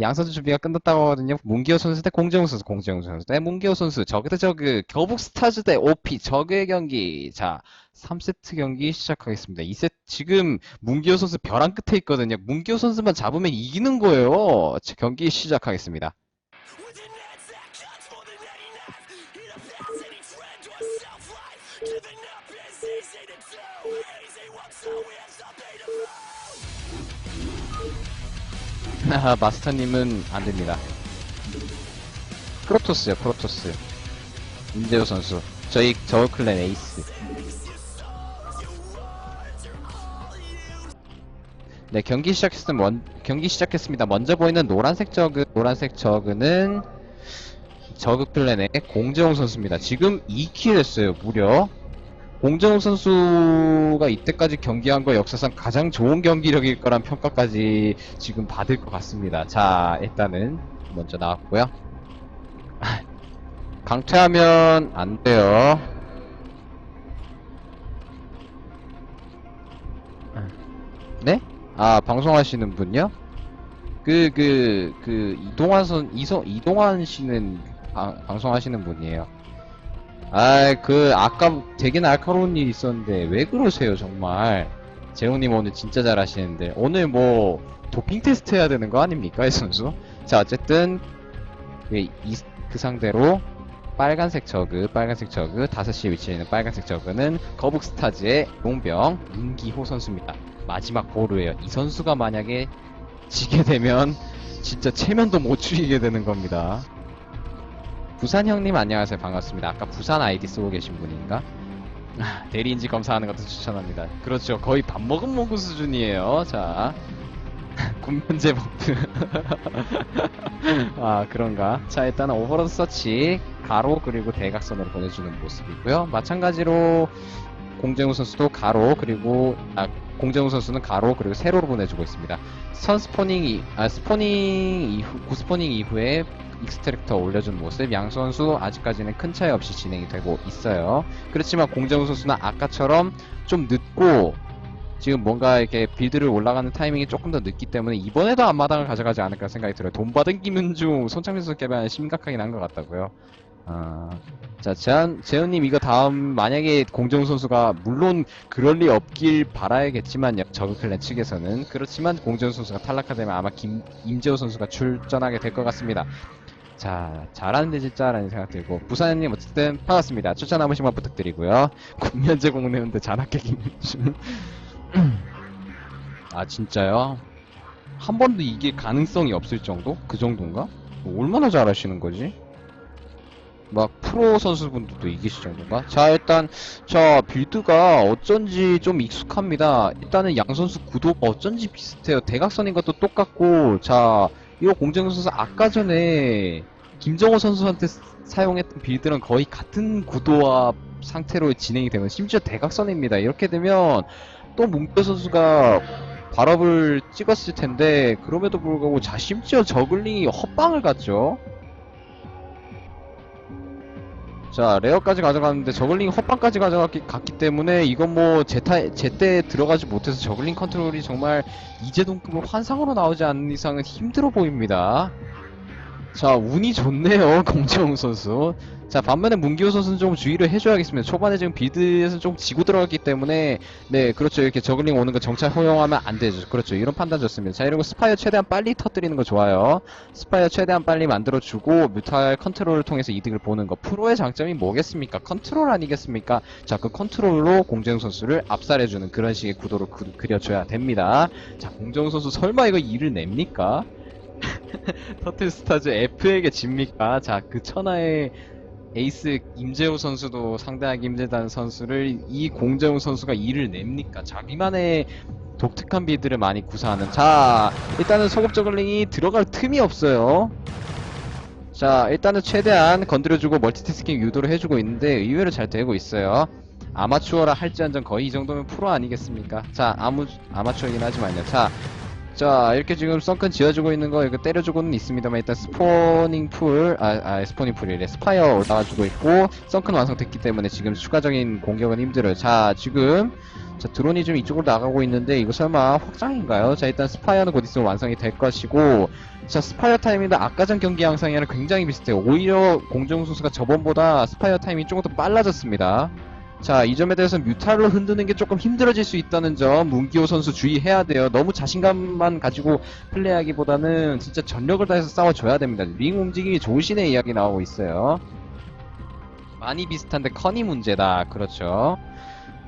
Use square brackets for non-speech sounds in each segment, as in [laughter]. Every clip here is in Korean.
양선수 준비가 끝났다고 하거든요. 문기호 선수 대 공정우 선수, 공정우 선수 대 문기호 선수, 저그 대 저그, 겨북 스타즈 대 OP, 저그의 경기. 자, 3세트 경기 시작하겠습니다. 2세트, 지금 문기호 선수 벼랑 끝에 있거든요. 문기호 선수만 잡으면 이기는 거예요. 자, 경기 시작하겠습니다. 아, 마스터님은 안 됩니다. 프로토스요, 프로토스. 임재호 선수. 저희 저우 클랜 에이스. 네, 경기 시작했으면 원, 경기 시작했습니다. 먼저 보이는 노란색 저그, 노란색 저그는 저그 클랜의 공재홍 선수입니다. 지금 2킬 했어요, 무려. 공정우 선수가 이때까지 경기한 거 역사상 가장 좋은 경기력일 거란 평가까지 지금 받을 것 같습니다. 자, 일단은 먼저 나왔고요. [laughs] 강퇴하면 안 돼요. 네? 아, 방송하시는 분요? 그, 그, 그, 이동환 선, 이성, 이동환 씨는 방, 방송하시는 분이에요. 아, 그 아까 되게 날카로운 일이 있었는데 왜 그러세요, 정말. 재홍님 오늘 진짜 잘하시는데 오늘 뭐 도핑 테스트 해야 되는 거 아닙니까, 이 선수? 자, 어쨌든 그, 이, 그 상대로 빨간색 저그, 빨간색 저그, 5시에 위치해 있는 빨간색 저그는 거북 스타즈의 용병 문기호 선수입니다. 마지막 보루예요. 이 선수가 만약에 지게 되면 진짜 체면도 못 죽이게 되는 겁니다. 부산 형님 안녕하세요. 반갑습니다. 아까 부산 아이디 쓰고 계신 분인가? 아, 대리인지 검사하는 것도 추천합니다. 그렇죠. 거의 밥 먹은 먹은 수준이에요. 자 [laughs] 군면제 버프 [laughs] 아 그런가? 자 일단 오버로드 서치 가로 그리고 대각선으로 보내주는 모습이고요. 마찬가지로 공정우 선수도 가로 그리고 아 공정우 선수는 가로 그리고 세로로 보내주고 있습니다. 선 스포닝 이, 아 스포닝 이후 구스포닝 이후에 익스트랙터 올려준 모습 양 선수 아직까지는 큰 차이 없이 진행이 되고 있어요. 그렇지만 공정우 선수는 아까처럼 좀 늦고 지금 뭔가 이렇게 빌드를 올라가는 타이밍이 조금 더 늦기 때문에 이번에도 앞마당을 가져가지 않을까 생각이 들어요. 돈 받은 김은중 손창민 선수 개발 심각하긴 한 것 같다고요. 아, 자 재현 재현님 이거 다음 만약에 공정우 선수가 물론 그럴 리 없길 바라야겠지만요. 저그 클랜 측에서는 그렇지만 공정우 선수가 탈락하되면 아마 김 임재호 선수가 출전하게 될 것 같습니다. 자, 잘하는데 진짜라는 생각 들고 부사님 어쨌든 반갑습니다. 추천 한 번씩만 부탁드리고요. 군면제 공내는데 잔악계 김준 아 진짜요? 한 번도 이게 가능성이 없을 정도? 그 정도인가? 뭐 얼마나 잘하시는 거지? 막 프로 선수분들도 이기실 정도인가? 자 일단 저 빌드가 어쩐지 좀 익숙합니다. 일단은 양 선수 구도가 어쩐지 비슷해요. 대각선인 것도 똑같고 자 이거 공정 선수 아까 전에 김정호 선수한테 스- 사용했던 빌드랑 거의 같은 구도와 상태로 진행이 되면 심지어 대각선입니다. 이렇게 되면 또 문표 선수가 발업을 찍었을 텐데 그럼에도 불구하고 자 심지어 저글링이 헛방을 갔죠. 자 레어까지 가져갔는데 저글링 헛방까지 가져갔기 갔기 때문에 이건 뭐 제타 제때 들어가지 못해서 저글링 컨트롤이 정말 이재동급의 환상으로 나오지 않는 이상은 힘들어 보입니다. 자 운이 좋네요 [laughs] 공정웅 선수. 자 반면에 문기호 선수는 좀 주의를 해줘야겠습니다. 초반에 지금 빌드에서 좀 지고 들어갔기 때문에 네 그렇죠 이렇게 저글링 오는 거 정찰 허용하면 안 되죠. 그렇죠 이런 판단 좋습니다. 자 이러고 스파이어 최대한 빨리 터뜨리는 거 좋아요. 스파이어 최대한 빨리 만들어주고 뮤탈 컨트롤을 통해서 이득을 보는 거 프로의 장점이 뭐겠습니까? 컨트롤 아니겠습니까? 자 그 컨트롤로 공정 선수를 압살해주는 그런 식의 구도로 그, 그려줘야 됩니다. 자 공정 선수 설마 이거 일을 냅니까? [laughs] 터틀 스타즈 F에게 집니까? 자 그 천하의 에이스 임재호 선수도 상대하기 힘들다는 선수를 이 공정우 선수가 일을 냅니까? 자기만의 독특한 비드를 많이 구사하는. 자 일단은 소급 저글링이 들어갈 틈이 없어요. 자 일단은 최대한 건드려주고 멀티태스킹 유도를 해주고 있는데 의외로 잘 되고 있어요. 아마추어라 할지언정 거의 이 정도면 프로 아니겠습니까? 자 아무 아마추어이긴 하지만요. 자 자 이렇게 지금 썬큰 지어주고 있는 거 이거 때려주고는 있습니다만 일단 스포닝 풀, 아, 아 스포닝 풀이래 스파이어 올라가주고 있고 썬큰 완성됐기 때문에 지금 추가적인 공격은 힘들어요. 자 지금 자, 드론이 좀 이쪽으로 나가고 있는데, 이거 설마 확장인가요? 자, 일단 스파이어는 곧 있으면 완성이 될 것이고, 자, 스파이어 타이밍도 아까 전 경기 양상이랑 굉장히 비슷해요. 오히려 공정 선수가 저번보다 스파이어 타이밍이 조금 더 빨라졌습니다. 자, 이 점에 대해서 뮤탈로 흔드는 게 조금 힘들어질 수 있다는 점, 문기호 선수 주의해야 돼요. 너무 자신감만 가지고 플레이하기보다는 진짜 전력을 다해서 싸워줘야 됩니다. 링 움직임이 좋으신의 이야기 나오고 있어요. 많이 비슷한데 커니 문제다. 그렇죠.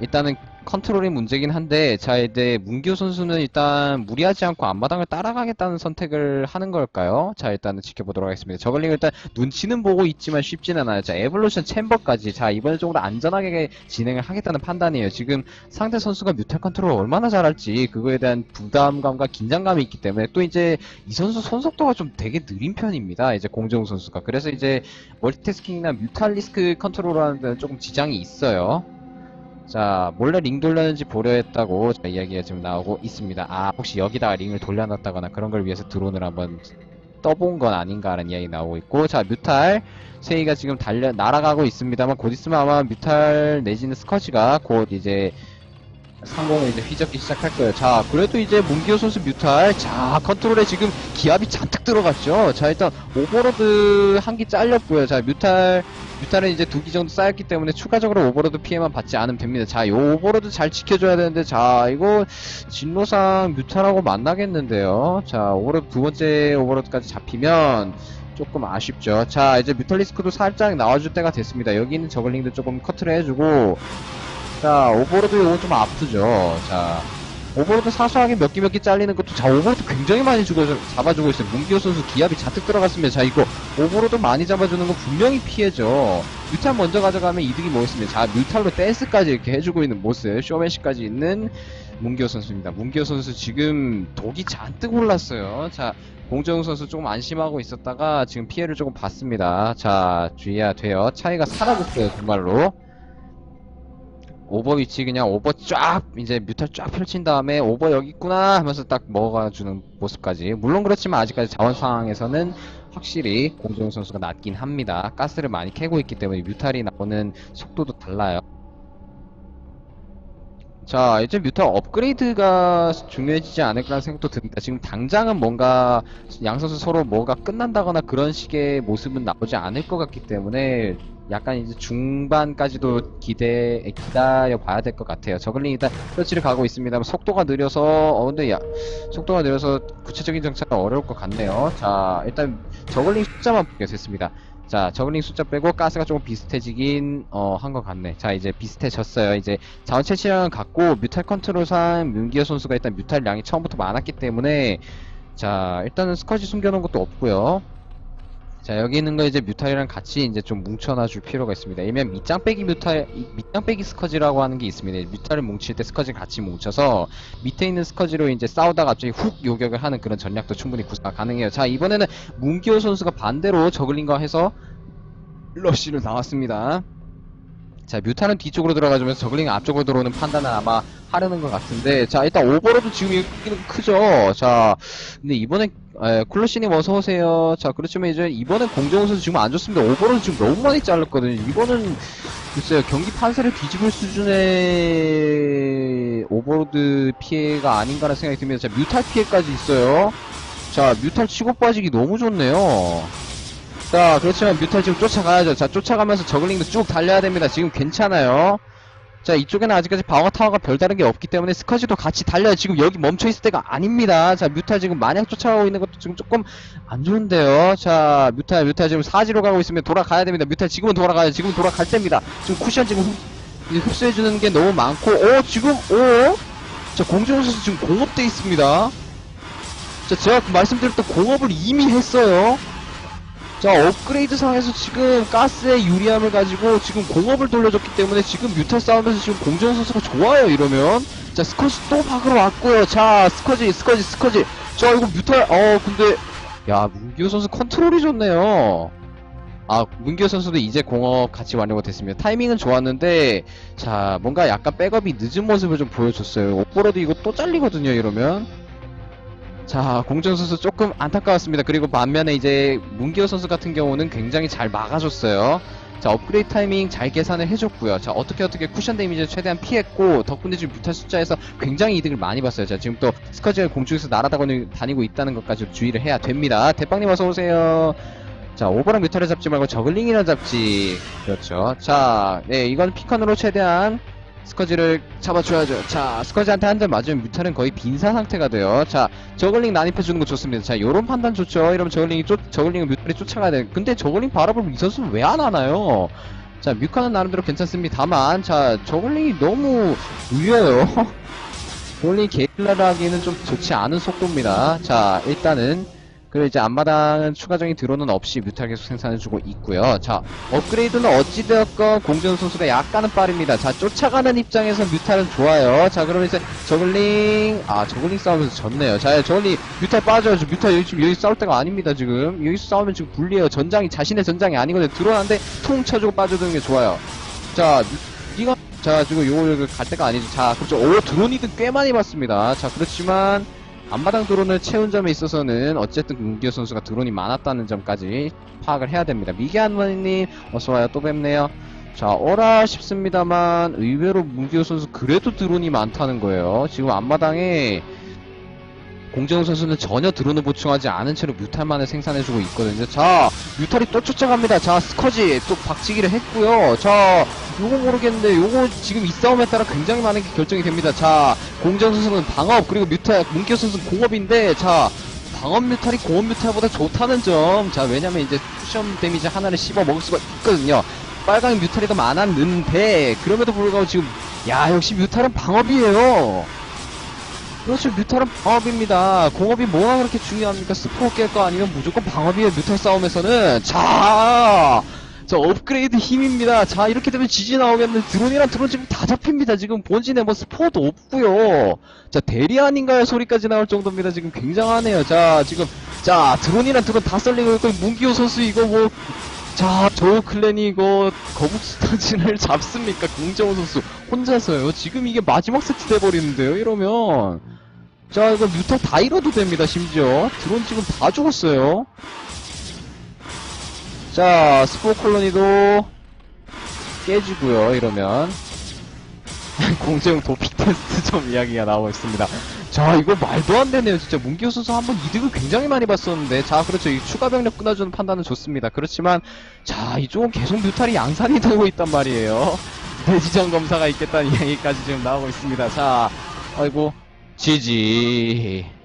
일단은 컨트롤이 문제긴 한데 자 이제 문기호 선수는 일단 무리하지 않고 앞마당을 따라가겠다는 선택을 하는 걸까요? 자 일단은 지켜보도록 하겠습니다. 저글링 일단 눈치는 보고 있지만 쉽진 않아요. 자 에볼루션 챔버까지 자 조금 더 안전하게 진행을 하겠다는 판단이에요. 지금 상대 선수가 뮤탈 컨트롤 얼마나 잘할지 그거에 대한 부담감과 긴장감이 있기 때문에 또 이제 이 선수 손속도가 좀 되게 느린 편입니다. 이제 공정 선수가 그래서 이제 멀티태스킹이나 뮤탈 리스크 컨트롤하는 데는 조금 지장이 있어요. 자, 몰래 링 돌렸는지 보려 했다고 자, 이야기가 지금 나오고 있습니다. 아, 혹시 여기다가 링을 돌려놨다거나 그런 걸 위해서 드론을 한번 떠본 건 아닌가라는 이야기 나오고 있고, 자, 뮤탈 세이가 지금 달려, 날아가고 있습니다만, 곧 있으면 아마 뮤탈 내지는 스커지가 곧 이제 상공을 이제 휘젓기 시작할 거예요. 자, 그래도 이제 문기호 선수 뮤탈, 자, 컨트롤에 지금 기압이 잔뜩 들어갔죠. 자, 일단 오버로드 한 기 잘렸고요. 자, 뮤탈, 뮤탈은 이제 두 기 정도 쌓였기 때문에 추가적으로 오버로드 피해만 받지 않으면 됩니다. 자, 요 오버로드 잘 지켜줘야 되는데, 자, 이거 진로상 뮤탈하고 만나겠는데요. 자, 오버로드 두 번째 오버로드까지 잡히면 조금 아쉽죠. 자, 이제 뮤탈리스크도 살짝 나와줄 때가 됐습니다. 여기 있는 저글링도 조금 커트를 해주고, 자, 오버로드 이거 좀 아프죠. 자, 오버로드 사소하게 몇 개 몇 개 잘리는 것도, 자, 오버로드 굉장히 많이 주고, 잡아주고 있어요. 문기호 선수 기압이 잔뜩 들어갔습니다. 자, 이거, 오버로드 많이 잡아주는 건 분명히 피해죠. 뮤탈 먼저 가져가면 이득이 뭐겠습니까? 자, 뮤탈로 댄스까지 이렇게 해주고 있는 모습, 쇼맨시까지 있는 문기호 선수입니다. 문기호 선수 지금 독이 잔뜩 올랐어요. 자, 공정우 선수 조금 안심하고 있었다가 지금 피해를 조금 봤습니다. 자, 주의해야 돼요. 차이가 사라졌어요, 정말로. 오버 위치 그냥 오버 쫙 이제 뮤탈 쫙 펼친 다음에 오버 여기 있구나 하면서 딱 먹어주는 모습까지. 물론 그렇지만 아직까지 자원 상황에서는 확실히 공정우 선수가 낫긴 합니다. 가스를 많이 캐고 있기 때문에 뮤탈이 나오는 속도도 달라요 자 이제 뮤탈 업그레이드가 중요해지지 않을까라는 생각도 듭니다 지금 당장은 뭔가 양 선수 서로 뭐가 끝난다거나 그런 식의 모습은 나오지 않을 것 같기 때문에 약간 이제 중반까지도 기대 기다려 봐야 될 것 같아요. 저글링 일단 터치를 가고 있습니다만 속도가 느려서 어 근데 야 속도가 느려서 구체적인 정찰은 어려울 것 같네요. 자 일단 저글링 숫자만 보게 됐습니다. 자 저글링 숫자 빼고 가스가 조금 비슷해지긴 어, 한 것 같네. 자 이제 비슷해졌어요. 이제 자원 채취량은 같고 뮤탈 컨트롤상 윤기어 선수가 일단 뮤탈 양이 처음부터 많았기 때문에 자 일단은 스커지 숨겨놓은 것도 없고요. 자 여기 있는 거 이제 뮤탈이랑 같이 이제 좀 뭉쳐놔 줄 필요가 있습니다. 이면 밑장 빼기 뮤탈 이- 밑장 빼기 스커지라고 하는 게 있습니다. 뮤탈을 뭉칠 때 스커지 같이 뭉쳐서 밑에 있는 스커지로 이제 싸우다가 갑자기 훅 요격을 하는 그런 전략도 충분히 구사가 가능해요. 자 이번에는 문기호 선수가 반대로 저글링과 해서 러쉬를 나왔습니다. 자 뮤탈은 뒤쪽으로 들어가주면서 저글링 앞쪽으로 들어오는 판단을 아마 하려는 것 같은데 자 일단 오버로드 지금 여기는 크죠. 자 근데 이번에 에, 쿨러씨님 어서오세요. 자, 그렇지만 이제 이번엔 공정우 선수 지금 안 좋습니다. 오버로드 지금 너무 많이 잘랐거든요. 이거는, 글쎄요, 경기 판세를 뒤집을 수준의 오버로드 피해가 아닌가라는 생각이 듭니다. 자, 뮤탈 피해까지 있어요. 자, 뮤탈 치고 빠지기 너무 좋네요. 자, 그렇지만 뮤탈 지금 쫓아가야죠. 자, 쫓아가면서 저글링도 쭉 달려야 됩니다. 지금 괜찮아요. 자, 이쪽에는 아직까지 방어 타워가 별다른 게 없기 때문에 스커지도 같이 달려요. 지금 여기 멈춰있을 때가 아닙니다. 자, 뮤탈 지금 마냥 쫓아가고 있는 것도 지금 조금 안 좋은데요. 자, 뮤탈, 뮤탈 지금 사지로 가고 있으면 돌아가야 됩니다. 뮤탈 지금은 돌아가요. 지금 돌아갈 때입니다. 지금 쿠션 지금 흡, 이제 흡수해주는 게 너무 많고, 어, 지금, 어? 자, 선수 지금 공업돼 있습니다. 자, 제가 그 말씀드렸던 공업을 이미 했어요. 자, 업그레이드 상에서 지금 가스의 유리함을 가지고 지금 공업을 돌려줬기 때문에 지금 뮤탈 싸우면서 지금 공정 선수가 좋아요, 이러면. 자, 스커지 또 박으러 왔고요. 자, 스커지, 스커지, 스커지. 자, 이거 뮤탈, 어, 근데, 야, 문기호 선수 컨트롤이 좋네요. 아, 문기호 선수도 이제 공업 같이 완료가 됐습니다. 타이밍은 좋았는데, 자, 뭔가 약간 백업이 늦은 모습을 좀 보여줬어요. 오버로드 이거 또 잘리거든요, 이러면. 자, 공정 선수 조금 안타까웠습니다. 그리고 반면에 이제 문기호 선수 같은 경우는 굉장히 잘 막아줬어요. 자, 업그레이드 타이밍 잘 계산을 해줬고요. 자, 어떻게 어떻게 쿠션 데미지를 최대한 피했고, 덕분에 지금 뮤탈 숫자에서 굉장히 이득을 많이 봤어요. 자, 지금 또 스커지가 공중에서 날아다니고 있다는 것까지 주의를 해야 됩니다. 대빵님 어서 오세요. 자, 오버랑 뮤탈을 잡지 말고 저글링이나 잡지. 그렇죠. 자, 네, 이건 피컨으로 최대한 스커지를 잡아줘야죠. 자, 스커지한테 한 대 맞으면 뮤탈은 거의 빈사 상태가 돼요. 자, 저글링 난입해주는 거 좋습니다. 자, 요런 판단 좋죠. 이러면 저글링이 쫓, 저글링은 뮤탈이 쫓아가야 돼. 근데 저글링 바라보면 이 선수는 왜안 하나요? 자, 뮤카는 나름대로 괜찮습니다만, 자, 저글링이 너무 느려요. [laughs] 저글링이 게릴라를 하기에는 좀 좋지 않은 속도입니다. 자, 일단은, 그리고 이제 앞마당은 추가적인 드론은 없이 뮤탈 계속 생산해주고 있고요. 자, 업그레이드는 어찌되었건 공전 선수가 약간은 빠릅니다. 자, 쫓아가는 입장에서 뮤탈은 좋아요. 자, 그러면 이제 저글링, 아, 저글링 싸우면서 졌네요. 자, 저글링, 뮤탈 빠져야죠. 뮤탈 여기 지금 여기 싸울 때가 아닙니다, 지금. 여기서 싸우면 지금 불리해요. 전장이 자신의 전장이 아니거든요. 들어왔는데 퉁 쳐주고 빠져드는 게 좋아요. 자, 이거, 자, 지금 요거 갈 때가 아니죠. 자, 그렇죠. 오, 드론이든 꽤 많이 봤습니다. 자, 그렇지만, 앞마당 드론을 채운 점에 있어서는 어쨌든 문기호 선수가 드론이 많았다는 점까지 파악을 해야 됩니다. 미개한머니님 어서와요 또 뵙네요. 자 어라 싶습니다만 의외로 문기호 선수 그래도 드론이 많다는 거예요. 지금 앞마당에 공정훈 선수는 전혀 드론을 보충하지 않은 채로 뮤탈만을 생산해주고 있거든요. 자, 뮤탈이 또 쫓아갑니다. 자, 스커지 또 박치기를 했고요. 자, 요거 모르겠는데 요거 지금 이 싸움에 따라 굉장히 많은 게 결정이 됩니다. 자, 공정 선수는 방업 그리고 뮤탈 문기호 선수는 공업인데 자, 방업 뮤탈이 공업 뮤탈보다 좋다는 점. 자, 왜냐면 이제 쿠션 데미지 하나를 씹어 먹을 수가 있거든요. 빨강 뮤탈이 더 많았는데 그럼에도 불구하고 지금 야 역시 뮤탈은 방업이에요. 그렇죠 뮤탈은 방업입니다. 공업이 뭐가 그렇게 중요합니까? 스포 깰 거 아니면 무조건 방업이에요. 뮤탈 싸움에서는 자. 자 업그레이드 힘입니다. 자 이렇게 되면 지지 나오겠는데 드론이랑 드론 지금 다 잡힙니다. 지금 본진에 뭐 스포도 없고요. 자 대리 아닌가요 소리까지 나올 정도입니다. 지금 굉장하네요. 자 지금 자 드론이랑 드론 다 썰리고 있고 문기호 선수 이거 뭐 자, 저 클랜이 이거 거북스타진을 [laughs] 잡습니까? 공정호 선수 혼자서요. 지금 이게 마지막 세트 돼버리는데요. 이러면 자 이거 뮤탈 다 잃어도 됩니다. 심지어 드론 지금 다 죽었어요. 자 스포 콜로니도 깨지고요. 이러면 [laughs] 공정 도피 테스트 좀 이야기가 나오고 있습니다. 자, 이거 말도 안 되네요. 진짜 문기호 선수 한번 이득을 굉장히 많이 봤었는데. 자, 그렇죠. 이 추가 병력 끊어주는 판단은 좋습니다. 그렇지만, 자, 이쪽은 계속 뮤탈이 양산이 되고 있단 말이에요. [laughs] 대지정 검사가 있겠다는 이야기까지 지금 나오고 있습니다. 자, 아이고, 지지.